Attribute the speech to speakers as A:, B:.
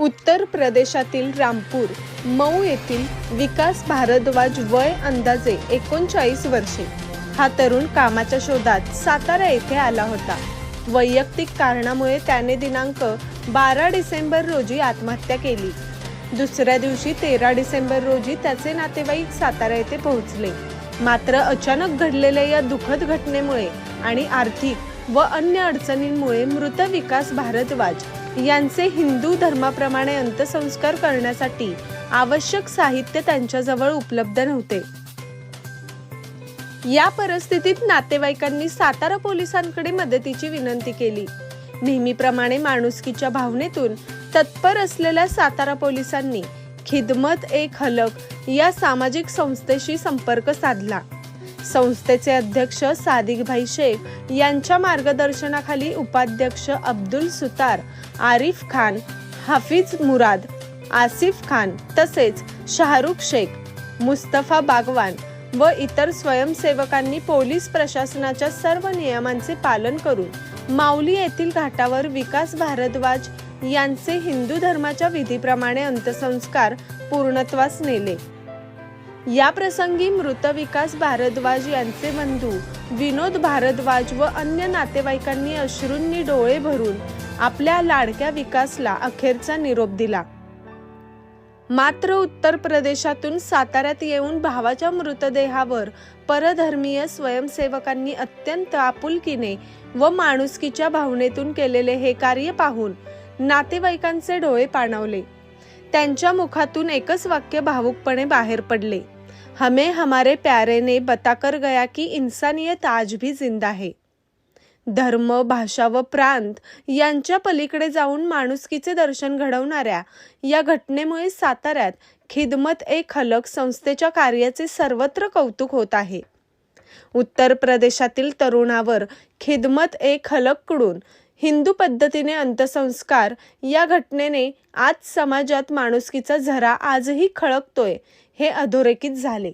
A: उत्तर प्रदेशातील रामपूर मऊ येथील विकास भारद्वाज वय अंदाजे एकोणचाळीस वर्षे. हा तरुण कामाच्या शोधात सातारा येथे आला होता. वैयक्तिक कारणामुळे त्याने दिनांक बारा डिसेंबर रोजी आत्महत्या केली. दुसऱ्या दिवशी तेरा डिसेंबर रोजी त्याचे नातेवाईक सातारा येथे पोहोचले. मात्र अचानक घडलेल्या या दुःखद घटनेमुळे आणि आर्थिक व अन्य अडचणींमुळे मृत विकास भारद्वाज यांचे हिंदू धर्माप्रमाणे अंत्यसंस्कार करण्यासाठी आवश्यक साहित्य त्यांच्याजवळ उपलब्ध नव्हते. या परिस्थितीत नातेवाईकांनी सातारा पोलिसांकडे मदतीची विनंती केली. नेहमीप्रमाणे माणुसकीच्या भावनेतून तत्पर असलेल्या सातारा पोलिसांनी खिदमत एक हलक या सामाजिक संस्थेशी संपर्क साधला. संस्थेचे अध्यक्ष सादिकभाई शेख यांच्या मार्गदर्शनाखाली उपाध्यक्ष अब्दुल सुतार आरिफ खान हाफिज मुराद आसिफ खान तसेच शाहरुख शेख मुस्तफा बागवान व इतर स्वयंसेवकांनी पोलीस प्रशासनाच्या सर्व नियमांचे पालन करून माऊली येथील घाटावर विकास भारद्वाज यांचे हिंदू धर्माच्या विधीप्रमाणे अंत्यसंस्कार पूर्णत्वास नेले. या प्रसंगी मृत विकास भारद्वाज यांचे बंधू विनोद भारद्वाज व अन्य नातेवाईकांनी अश्रूंनी डोळे भरून आपल्या लाडक्या विकासला अखेरचा निरोप दिला. मात्र उत्तर प्रदेशातून साताऱ्यात येऊन भावाच्या मृतदेहावर परधर्मीय स्वयंसेवकांनी अत्यंत आपुलकीने व माणुसकीच्या भावनेतून केलेले हे कार्य पाहून नातेवाईकांचे डोळे पाणावले. त्यांच्या मुखातून एकच वाक्य भावुकपणे बाहेर पडले. हमें हमारे प्यारे ने बताकर गया की इन्सानियत आज भी जिंदा है. धर्म भाषा व प्रांत यांच्या पलीकडे जाऊन माणुसकीचे दर्शन घडवणाऱ्या या घटनेमुळे साताऱ्यात खिदमत ए खलक संस्थेच्या कार्याचे सर्वत्र कौतुक होत आहे. उत्तर प्रदेशातील तरुणावर खिदमत एक हलककडून हिंदू पद्धतीने अंत्यसंस्कार या घटनेने आज समाजात माणुसकीचा झरा आजही खळकतोय हे अधोरेखित झाले.